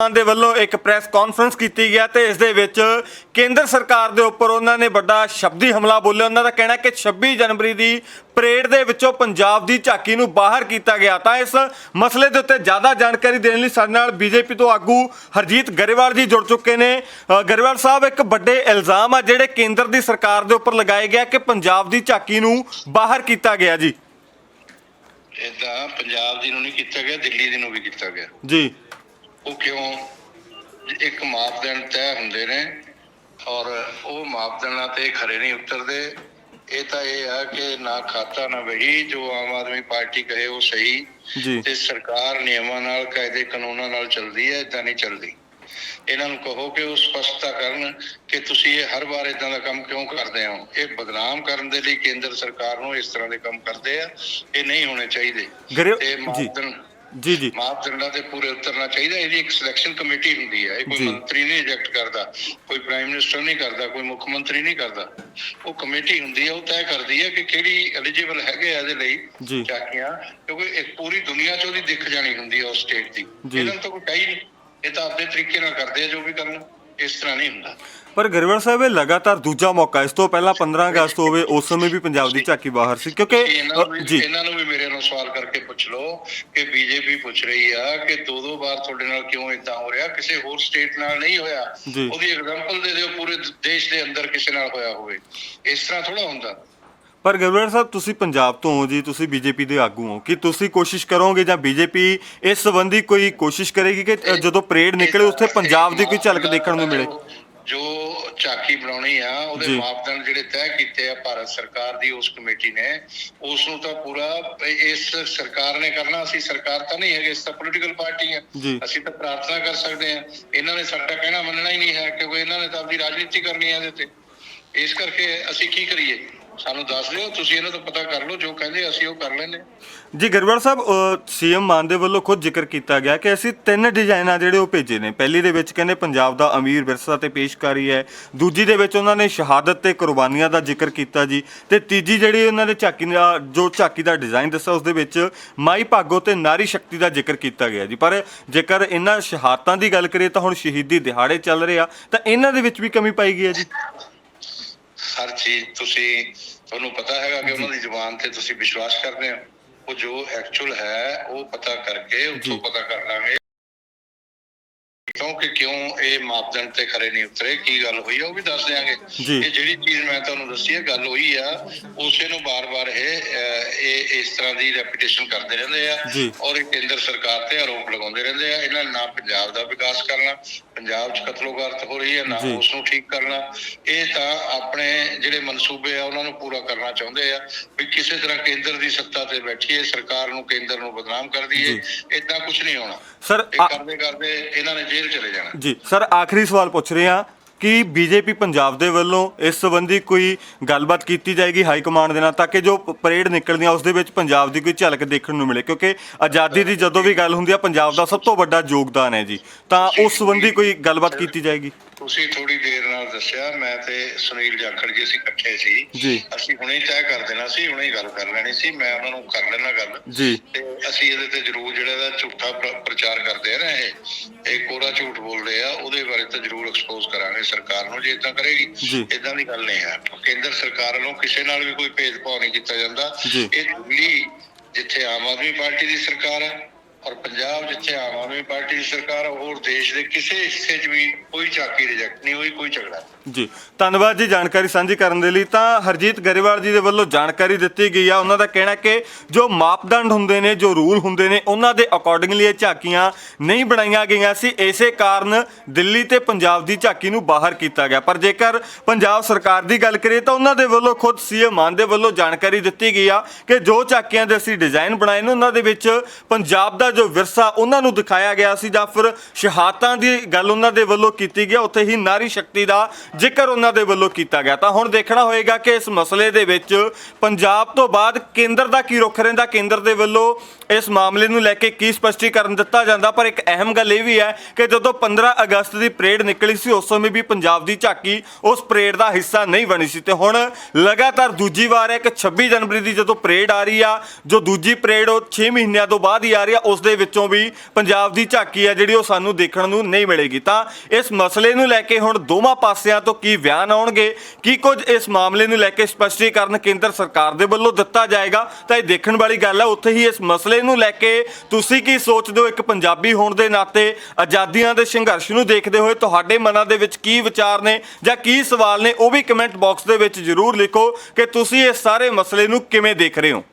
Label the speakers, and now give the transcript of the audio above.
Speaker 1: ਦੇ ਵੱਲੋਂ ਇੱਕ ਪ੍ਰੈਸ ਕਾਨਫਰੰਸ ਕੀਤੀ ਗਿਆ ਤੇ ਇਸ ਦੇ ਵਿੱਚ ਕੇਂਦਰ ਸਰਕਾਰ ਦੇ ਉੱਪਰ ਉਹਨਾਂ ਨੇ ਵੱਡਾ ਸ਼ਬਦੀ ਹਮਲਾ ਬੋਲਿਆ। ਉਹਨਾਂ ਦਾ ਕਹਿਣਾ ਕਿ 26 ਜਨਵਰੀ ਦੀ ਪਰੇਡ ਦੇ ਵਿੱਚੋਂ ਪੰਜਾਬ ਦੀ ਝਾਕੀ ਨੂੰ ਬਾਹਰ ਕੀਤਾ ਗਿਆ। ਤਾਂ ਇਸ ਮਸਲੇ ਦੇ ਉੱਤੇ ਜ਼ਿਆਦਾ ਜਾਣਕਾਰੀ ਦੇਣ ਲਈ ਸਾਡੇ ਨਾਲ ਬੀਜੇਪੀ ਤੋਂ ਆਗੂ ਹਰਜੀਤ ਗਰੇਵਾਲ ਜੀ ਜੁੜ ਚੁੱਕੇ ਨੇ। ਗਰੇਵਾਲ ਸਾਹਿਬ ਇੱਕ ਵੱਡੇ ਇਲਜ਼ਾਮ ਆ ਜਿਹੜੇ ਕੇਂਦਰ ਦੀ ਸਰਕਾਰ ਦੇ ਉੱਪਰ ਲਗਾਏ ਗਿਆ ਕਿ ਪੰਜਾਬ ਦੀ ਝਾਕੀ ਨੂੰ ਬਾਹਰ ਕੀਤਾ ਗਿਆ ਜੀ।
Speaker 2: ਇਦਾਂ ਪੰਜਾਬ ਦੀ ਨੂੰ ਨਹੀਂ ਕੀਤਾ ਗਿਆ ਦਿੱਲੀ ਦੀ ਨੂੰ ਵੀ ਕੀਤਾ ਗਿਆ।
Speaker 1: ਜੀ।
Speaker 2: ਉਹ ਕਿਉਂ? ਇੱਕ ਮਾਪਦੰਡ ਤੈਅ ਹੁੰਦੇ ਨੇ ਔਰ ਉਹ ਮਾਪਦੰਡਾਂ ਤੇ ਖਰੇ ਨਹੀਂ ਉਤਰਦੇ। ਇਹ ਤਾਂ ਇਹ ਆ ਕਿ ਨਾ ਖਾਤਾ ਨਾ ਵਹੀ ਜੋ ਆਮ ਆਦਮੀ ਪਾਰਟੀ ਕਹੇ ਉਹ ਸਹੀ ਤੇ ਸਰਕਾਰ ਨਿਯਮਾਂ ਨਾਲ ਕਾਇਦੇ ਕਾਨੂੰਨਾਂ ਨਾਲ ਚੱਲਦੀ ਹੈ ਇਦਾਂ ਨਹੀਂ ਚੱਲਦੀ। ਇਹਨਾਂ ਨੂੰ ਕਹੋ ਕਿ ਉਹ ਸਪਸ਼ਟਤਾ ਕਰਨ ਕਿ ਤੁਸੀਂ ਇਹ ਹਰ ਵਾਰ ਇਦਾਂ ਦਾ ਕੰਮ ਕਿਉਂ ਕਰਦੇ ਹੋ? ਇਹ ਬਦਨਾਮ ਕਰਨ ਦੇ ਲਈ ਕੇਂਦਰ ਸਰਕਾਰ ਨੂੰ ਇਸ ਤਰ੍ਹਾਂ ਦੇ ਕੰਮ ਕਰਦੇ ਆ ਇਹ ਨਹੀਂ ਹੋਣੇ ਚਾਹੀਦੇ। ਤੇ। ਮਾਪਦੰਡ
Speaker 1: ਜੀ ਜੀ
Speaker 2: ਮਾਪਦੰਡਾਂ ਤੇ ਪੂਰੇ ਉਤਰਨਾ ਚਾਹੀਦਾ ਇਹਦੀ ਇੱਕ ਸਿਲੈਕਸ਼ਨ ਕਮੇਟੀ ਹੁੰਦੀ ਹੈ ਇਹ ਕੋਈ। ਮੰਤਰੀ ਨਹੀਂ ਰਿਜੈਕਟ ਕਰਦਾ ਕੋਈ ਪ੍ਰਾਈਮ ਮਿਨਿਸਟਰ ਨਹੀਂ ਕਰਦਾ ਕੋਈ ਮੁੱਖ ਮੰਤਰੀ ਨਹੀਂ ਕਰਦਾ ਉਹ ਕਮੇਟੀ ਹੁੰਦੀ ਹੈ ਉਹ ਤੈਅ ਕਰਦੀ ਹੈ ਕਿ ਕਿਹੜੀ ਐਲੀਜੀਬਲ ਹੈਗੇ ਆ ਇਹਦੇ ਲਈ। ਚਾਕੀਆਂ ਕਿਉਂਕਿ ਇੱਕ ਪੂਰੀ ਦੁਨੀਆ 'ਚ ਉਹਦੀ ਦਿੱਖ ਜਾਣੀ ਹੁੰਦੀ ਹੈ ਉਸ ਸਟੇਟ ਦੀ। ਇਹਨਾਂ ਤਾਂ ਕੋਈ ਕਹੀ ਨਹੀਂ ਇਹ ਤਾਂ ਆਪਣੇ ਤਰੀਕੇ ਨਾਲ ਕਰਦੇ ਆ ਜੋ ਵੀ ਕਰਨ ਇਸ ਤਰ੍ਹਾਂ ਨਹੀਂ ਹੁੰਦਾ
Speaker 1: ਪਰ ਗਰੇਵਾਲ ਸਾਹਿਬ ਇਹ ਲਗਾਤਾਰ ਦੂਜਾ ਮੌਕਾ ਇਸ ਤੋਂ ਪਹਿਲਾਂ 15 ਅਗਸਤ ਹੋਵੇ ਉਸ ਸਮੇਂ ਵੀ ਪੰਜਾਬ ਦੀ ਝਾਕੀ ਬਾਹਰ ਸੀ। ਕਿਉਂਕਿ ਜੀ।
Speaker 2: ਇਹਨਾਂ ਨੂੰ ਵੀ ਮੇਰੇ ਨਾਲ ਸਵਾਲ ਕਰਕੇ ਪੁੱਛ ਲਓ ਕਿ ਬੀਜੇਪੀ ਪੁੱਛ ਰਹੀ ਆ ਕਿ ਦੋ ਦੋ ਵਾਰ ਤੁਹਾਡੇ ਨਾਲ ਕਿਉਂ ਇਦਾਂ ਹੋ ਰਿਹਾ? ਕਿਸੇ ਹੋਰ ਸਟੇਟ ਨਾਲ ਨਹੀਂ ਹੋਇਆ। ਉਹਦੀ ਐਗਜ਼ਾਮਪਲ ਦੇ ਦਿਓ ਪੂਰੇ ਦੇਸ਼ ਦੇ ਅੰਦਰ ਕਿਸੇ ਨਾਲ ਹੋਇਆ ਹੋਵੇ। ਇਸ ਤਰ੍ਹਾਂ ਥੋੜਾ ਹੁੰਦਾ।
Speaker 1: ਪਰ ਗਰੇਵਾਲ ਸਾਹਿਬ ਤੁਸੀਂ ਪੰਜਾਬ ਤੋਂ ਹੋ ਜੀ ਤੁਸੀਂ ਬੀਜੇਪੀ ਦੇ ਆਗੂ ਹੋ। ਕਿ ਤੁਸੀਂ ਕੋਸ਼ਿਸ਼ ਕਰੋਗੇ ਜਾਂ ਬੀਜੇਪੀ ਇਸ ਸੰਬੰਧੀ ਕੋਈ ਕੋਸ਼ਿਸ਼ ਕਰੇਗੀ ਕਿ ਜਦੋਂ ਪਰੇਡ ਨਿਕਲੇ ਉੱਥੇ ਪੰਜਾਬ ਦੀ ਕੋਈ ਝਲਕ ਦੇਖਣ ਨੂੰ ਮਿਲੇ?
Speaker 2: ਜੋ ਝਾਕੀ ਬਣਾਉਣੀ ਆ ਉਹਦੇ। ਮਾਪਦੰਡ ਜਿਹੜੇ ਤੈਅ ਕੀਤੇ ਆ ਭਾਰਤ ਸਰਕਾਰ ਦੀ ਉਸ ਕਮੇਟੀ ਨੇ ਉਸ ਨੂੰ ਤਾਂ ਪੂਰਾ ਇਸ ਸਰਕਾਰ ਨੇ ਕਰਨਾ ਅਸੀਂ ਸਰਕਾਰ ਤਾਂ ਨਹੀਂ ਹੈਗੇ ਇਸ ਤਾਂ ਪੋਲੀਟੀਕਲ ਪਾਰਟੀ ਆ। ਅਸੀਂ ਤਾਂ ਪ੍ਰਾਰਥਨਾ ਕਰ ਸਕਦੇ ਆ ਇਹਨਾਂ ਨੇ ਸਾਡਾ ਕਹਿਣਾ ਮੰਨਣਾ ਹੀ ਨਹੀਂ ਹੈ ਕਿਉਂਕਿ ਇਹਨਾਂ ਨੇ ਤਾਂ ਆਪਣੀ ਰਾਜਨੀਤੀ ਕਰਨੀ ਹੈ ਇਹਦੇ ਤੇ ਇਸ ਕਰਕੇ ਅਸੀਂ ਕੀ ਕਰੀਏ ਸਾਨੂੰ ਦੱਸ ਦਿਓ, ਤੁਸੀਂ ਇਹਨਾਂ ਤੋਂ ਪਤਾ ਕਰ ਲਓ, ਜੋ ਕਹਿੰਦੇ ਅਸੀਂ ਉਹ ਕਰ ਲੈਂਦੇ
Speaker 1: ਜੀ, ਗਰੇਵਾਲ ਸਾਹਿਬ ਸੀਐਮ ਮਾਨ ਦੇ ਵੱਲੋਂ ਖੁਦ ਜ਼ਿਕਰ ਕੀਤਾ ਗਿਆ ਕਿ ਅਸੀਂ ਤਿੰਨ ਡਿਜ਼ਾਈਨਾਂ ਜਿਹੜੇ ਉਹ ਭੇਜੇ ਨੇ। ਪਹਿਲੀ ਦੇ ਵਿੱਚ ਕਹਿੰਦੇ ਪੰਜਾਬ ਦਾ ਅਮੀਰ ਵਿਰਸਾ ਤੇ ਪੇਸ਼ਕਾਰੀ ਹੈ। ਦੂਜੀ ਦੇ ਵਿੱਚ ਉਹਨਾਂ ਨੇ ਸ਼ਹਾਦਤ ਤੇ ਕੁਰਬਾਨੀਆਂ ਦਾ ਜ਼ਿਕਰ ਕੀਤਾ ਜੀ। ਤੇ ਤੀਜੀ ਜਿਹੜੀ ਉਹਨਾਂ ਦੇ ਝਾਕੀ ਦਾ, ਜੋ ਝਾਕੀ ਦਾ ਡਿਜ਼ਾਈਨ ਦੱਸਿਆ, ਉਸ ਦੇ ਵਿੱਚ ਮਾਈ ਭਾਗੋ ਤੇ ਨਾਰੀ ਸ਼ਕਤੀ ਦਾ ਜ਼ਿਕਰ ਕੀਤਾ ਗਿਆ ਜੀ। ਪਰ ਜੇਕਰ ਇਹਨਾਂ ਸ਼ਹਾਦਤਾਂ ਦੀ ਗੱਲ ਕਰੀਏ ਤਾਂ ਹੁਣ ਸ਼ਹੀਦੀ ਦਿਹਾੜੇ ਚੱਲ ਰਹੇ ਆ। ਤਾਂ ਇਹਨਾਂ ਦੇ ਵਿੱਚ ਵੀ ਕਮੀ ਪਾਈ ਗਈ ਹੈ ਜੀ।
Speaker 2: ਹਰ ਚੀਜ਼ ਤੁਸੀਂ ਤੁਹਾਨੂੰ ਪਤਾ ਹੈਗਾ ਕਿ ਉਹਨਾਂ ਦੀ ਜ਼ੁਬਾਨ ਤੇ ਤੁਸੀਂ ਵਿਸ਼ਵਾਸ ਕਰਦੇ ਹੋ। ਉਹ ਜੋ ਐਕਚੁਅਲ ਹੈ ਉਹ ਪਤਾ ਕਰਕੇ ਉੱਥੋਂ। ਪਤਾ ਕਰ ਲਾਂਗੇ। ਕਿਉਂਕਿ ਕਿਉਂ ਇਹ ਮਾਪਦੰਡ ਤੇ ਖਰੇ ਨਹੀਂ ਉਤਰੇ ਕੀ ਗੱਲ ਹੋਈ ਆ ਉਹ ਵੀ ਦੱਸ ਦਿਆਂਗੇ। ਇਹ ਜਿਹੜੀ ਚੀਜ਼ ਮੈਂ ਤੁਹਾਨੂੰ ਦੱਸੀ ਹੈ ਗੱਲ ਹੋਈ ਆ ਉਸੇ ਨੂੰ ਬਾਰ-ਬਾਰ ਇਹ ਇਹ ਇਸ ਤਰ੍ਹਾਂ ਦੀ ਰੈਪੀਟੇਸ਼ਨ ਕਰਦੇ ਰਹਿੰਦੇ ਆ। ਔਰ ਇਹ ਕੇਂਦਰ ਸਰਕਾਰ ਤੇ ਆਰੋਪ ਲਗਾਉਂਦੇ ਰਹਿੰਦੇ ਆ ਇਹਨਾਂ ਨੇ ਪੰਜਾਬ ਦਾ ਵਿਕਾਸ ਕਰਨਾ ਪੰਜਾਬ 'ਚ ਕਤਲੋਗਾਰਤ ਹੋ ਰਹੀ ਹੈ ਨਾ। ਉਸ ਨੂੰ ਠੀਕ ਕਰਨਾ ਇਹ ਤਾਂ ਆਪਣੇ ਜਿਹੜੇ ਮਨਸੂਬੇ ਆ ਉਹਨਾਂ ਨੂੰ ਪੂਰਾ ਕਰਨਾ ਚਾਹੁੰਦੇ ਆ ਵੀ ਕਿਸੇ ਤਰ੍ਹਾਂ ਕੇਂਦਰ ਦੀ ਸੱਤਾ ਤੇ ਬੈਠੀਏ ਸਰਕਾਰ ਨੂੰ ਕੇਂਦਰ ਨੂੰ ਬਦਨਾਮ ਕਰ ਦਈਏ
Speaker 1: ਜੀ।
Speaker 2: ਇਦਾਂ ਕੁਝ ਨਹੀਂ ਹੋਣਾ
Speaker 1: ਸਰ ਆ-
Speaker 2: ਕਰਦੇ ਕਰਦੇ ਇਹਨਾਂ ਨੇ ਜੇਲ੍ਹ ਚਲੇ ਜਾਣਾ।
Speaker 1: ਜੀ ਸਰ ਆਖਰੀ ਸਵਾਲ ਪੁੱਛ ਰਹੇ ਹਾਂ ਕਿ ਬੀਜੇਪੀ ਪੰਜਾਬ ਦੇ ਵੱਲੋਂ ਇਸ ਸੰਬੰਧੀ ਕੋਈ ਗੱਲਬਾਤ ਕੀਤੀ ਜਾਏਗੀ ਹਾਈ ਕਮਾਂਡ ਦੇ ਨਾਲ ਤਾਂ ਕਿ ਜੋ ਪ- ਪਰੇਡ ਨਿਕਲਦੀ ਆ ਉਸ ਦੇ ਵਿੱਚ ਪੰਜਾਬ ਦੀ ਕੋਈ ਝਲਕ ਦੇਖਣ ਨੂੰ ਮਿਲੇ? ਕਿਉਂਕਿ ਆਜ਼ਾਦੀ ਦੀ ਜਦੋਂ ਵੀ ਗੱਲ ਹੁੰਦੀ ਆ ਪੰਜਾਬ ਦਾ ਸਭ ਤੋਂ ਵੱਡਾ ਯੋਗਦਾਨ ਹੈ ਜੀ। ਤਾਂ ਉਸ ਸੰਬੰਧੀ ਕੋਈ ਗੱਲਬਾਤ ਕੀਤੀ ਜਾਏਗੀ?
Speaker 2: ਤੁਸੀਂ ਥੋੜੀ ਦੇਰ ਨਾਲ ਦੱਸਿਆ ਮੈਂ ਤੇ ਸੁਨੀਲ ਜਾਖੜ ਜੀ ਅਸੀਂ ਇਕੱਠੇ ਸੀ
Speaker 1: ਜੀ।
Speaker 2: ਅਸੀਂ ਹੁਣੇ ਤੈਅ ਕਰ ਦੇਣਾ ਸੀ ਹੁਣੇ ਹੀ ਗੱਲ ਕਰ ਲੈਣੀ ਸੀ ਮੈਂ ਉਹਨਾਂ ਨੂੰ ਕਰ ਲੈਣਾ ਗੱਲ
Speaker 1: ਜੀ।
Speaker 2: ਤੇ ਅਸੀਂ ਇਹਦੇ ਤੇ ਜ਼ਰੂਰ ਜਿਹੜਾ ਦਾ ਝੂਠਾ ਪ੍ਰ- ਪ੍ਰਚਾਰ ਕਰਦੇ ਆ ਨਾ ਇਹ ਇਹ ਕੋਰਾ ਝੂਠ ਬੋਲਦੇ ਆ ਉਹਦੇ ਬਾਰੇ ਤਾਂ ਜ਼ਰੂਰ ਐਕਸਪੋਜ਼ ਕਰਾਂਗੇ ਸਰਕਾਰ ਨੂੰ ਜੇ ਇਦਾਂ ਕਰੇਗੀ। ਇਦਾਂ ਦੀ ਗੱਲ ਨਹੀਂ ਹੈ ਕੇਂਦਰ ਸਰਕਾਰ ਵੱਲੋਂ ਕਿਸੇ ਨਾਲ ਵੀ ਕੋਈ ਭੇਦਭਾਵ ਨਹੀਂ ਕੀਤਾ ਜਾਂਦਾ। ਇਹ ਦਿੱਲੀ ਜਿੱਥੇ ਆਮ ਆਦਮੀ ਪਾਰਟੀ ਦੀ ਸਰਕਾਰ ਹੈ ਔਰ ਪੰਜਾਬ ਜਿੱਥੇ ਆਮ ਆਦਮੀ ਪਾਰਟੀ ਦੀ ਸਰਕਾਰ ਹੋਰ ਦੇਸ਼ ਦੇ ਕਿਸੇ ਹਿੱਸੇ 'ਚ ਵੀ ਕੋਈ ਚਾਕੀ ਰਿਜੈਕਟ ਨਹੀਂ ਹੋਈ, ਕੋਈ ਝਗੜਾ
Speaker 1: ਜੀ, ਧੰਨਵਾਦ ਜੀ ਜਾਣਕਾਰੀ ਸਾਂਝੀ ਕਰਨ ਦੇ ਲਈ। ਤਾਂ ਹਰਜੀਤ ਗਰੇਵਾਲ ਜੀ ਦੇ ਵੱਲੋਂ ਜਾਣਕਾਰੀ ਦਿੱਤੀ ਗਈ ਆ। ਉਹਨਾਂ ਦਾ ਕਹਿਣਾ ਕਿ ਜੋ ਮਾਪਦੰਡ ਹੁੰਦੇ ਨੇ, ਜੋ ਰੂਲ ਹੁੰਦੇ ਨੇ, ਉਹਨਾਂ ਦੇ ਅਕੋਰਡਿੰਗਲੀ ਇਹ ਝਾਕੀਆਂ ਨਹੀਂ ਬਣਾਈਆਂ ਗਈਆਂ ਸੀ। ਇਸੇ ਕਾਰਨ ਦਿੱਲੀ ਤੇ ਪੰਜਾਬ ਦੀ ਝਾਕੀ ਨੂੰ ਬਾਹਰ ਕੀਤਾ ਗਿਆ। ਪਰ ਜੇਕਰ ਪੰਜਾਬ ਸਰਕਾਰ ਦੀ ਗੱਲ ਕਰੀਏ ਤਾਂ ਉਹਨਾਂ ਦੇ ਵੱਲੋਂ ਖੁਦ ਸੀਐਮ ਮਾਨ ਦੇ ਵੱਲੋਂ ਜਾਣਕਾਰੀ ਦਿੱਤੀ ਗਈ ਆ ਕਿ ਜੋ ਝਾਕੀਆਂ ਦੇ ਅਸੀਂ ਡਿਜ਼ਾਈਨ ਬਣਾਏ ਨੇ, ਉਹਨਾਂ ਦੇ ਵਿੱਚ ਪੰਜਾਬ ਦਾ ਜੋ ਵਿਰਸਾ ਉਹਨਾਂ ਨੂੰ ਦਿਖਾਇਆ ਗਿਆ ਸੀ ਜਾਂ ਫਿਰ ਸ਼ਹਾਦਤਾਂ ਦੀ ਗੱਲ ਉਹਨਾਂ ਦੇ ਵੱਲੋਂ ਕੀਤੀ ਗਈ, ਉੱਥੇ ਹੀ ਨਾਰੀ ਸ਼ਕਤੀ ਦਾ ਜ਼ਿਕਰ ਉਹਨਾਂ ਦੇ ਵੱਲੋਂ ਕੀਤਾ ਗਿਆ। ਤਾਂ ਹੁਣ ਦੇਖਣਾ ਹੋਏਗਾ ਕਿ ਇਸ ਮਸਲੇ ਦੇ ਵਿੱਚ ਪੰਜਾਬ ਤੋਂ ਬਾਅਦ ਕੇਂਦਰ ਦਾ ਕੀ ਰੁਖ ਰਹਿੰਦਾ, ਕੇਂਦਰ ਦੇ ਵੱਲੋਂ ਇਸ ਮਾਮਲੇ ਨੂੰ ਲੈ ਕੇ ਕੀ ਸਪਸ਼ਟੀਕਰਨ ਦਿੱਤਾ ਜਾਂਦਾ। ਪਰ ਇੱਕ ਅਹਿਮ ਗੱਲ ਇਹ ਵੀ ਹੈ ਕਿ ਜਦੋਂ 15 ਅਗਸਤ ਦੀ ਪਰੇਡ ਨਿਕਲੀ ਸੀ, ਉਸ ਸਮੇਂ ਵੀ ਪੰਜਾਬ ਦੀ ਝਾਕੀ ਉਸ ਪਰੇਡ ਦਾ ਹਿੱਸਾ ਨਹੀਂ ਬਣੀ ਸੀ। ਤੇ ਹੁਣ ਲਗਾਤਾਰ ਦੂਜੀ ਵਾਰ ਹੈ ਕਿ 26 ਜਨਵਰੀ ਦੀ ਜਦੋਂ ਪਰੇਡ ਆ ਰਹੀ ਆ, ਜੋ ਦੂਜੀ ਪਰੇਡ ਉਹ 6 ਮਹੀਨਿਆਂ ਤੋਂ ਬਾਅਦ ਹੀ ਆ ਰਹੀ ਆ, ਉਸ ਉਸ ਦੇ ਵਿੱਚੋਂ ਵੀ ਪੰਜਾਬ ਦੀ ਝਾਕੀ ਹੈ ਜਿਹੜੀ ਉਹ ਸਾਨੂੰ ਦੇਖਣ ਨੂੰ ਨਹੀਂ ਮਿਲੇਗੀ। ਤਾਂ ਇਸ ਮਸਲੇ ਨੂੰ ਲੈ ਕੇ ਹੁਣ ਦੋਵਾਂ ਪਾਸਿਆਂ ਤੋਂ ਕੀ ਬਿਆਨ ਆਉਣਗੇ, ਕੀ ਕੁਝ ਇਸ ਮਾਮਲੇ ਨੂੰ ਲੈ ਕੇ ਸਪਸ਼ਟੀਕਰਨ ਕੇਂਦਰ ਸਰਕਾਰ ਦੇ ਵੱਲੋਂ ਦਿੱਤਾ ਜਾਏਗਾ, ਤਾਂ ਇਹ ਦੇਖਣ ਵਾਲੀ ਗੱਲ ਹੈ, ਉੱਥੇ ਹੀ ਇਸ ਮਸਲੇ ਨੂੰ ਲੈ ਕੇ ਤੁਸੀਂ ਕੀ ਸੋਚਦੇ ਹੋ? ਇੱਕ ਪੰਜਾਬੀ ਹੋਣ ਦੇ ਨਾਤੇ ਆਜ਼ਾਦੀਆਂ ਦੇ ਸੰਘਰਸ਼ ਨੂੰ ਦੇਖਦੇ ਹੋਏ ਤੁਹਾਡੇ ਮਨਾਂ ਦੇ ਵਿੱਚ ਕੀ ਵਿਚਾਰ ਨੇ ਜਾਂ ਕੀ ਸਵਾਲ ਨੇ, ਉਹ ਵੀ ਕਮੈਂਟ ਬਾਕਸ ਦੇ ਵਿੱਚ ਜ਼ਰੂਰ ਲਿਖੋ ਕਿ ਤੁਸੀਂ ਇਸ ਸਾਰੇ ਮਸਲੇ ਨੂੰ ਕਿਵੇਂ ਦੇਖ ਰਹੇ ਹੋ।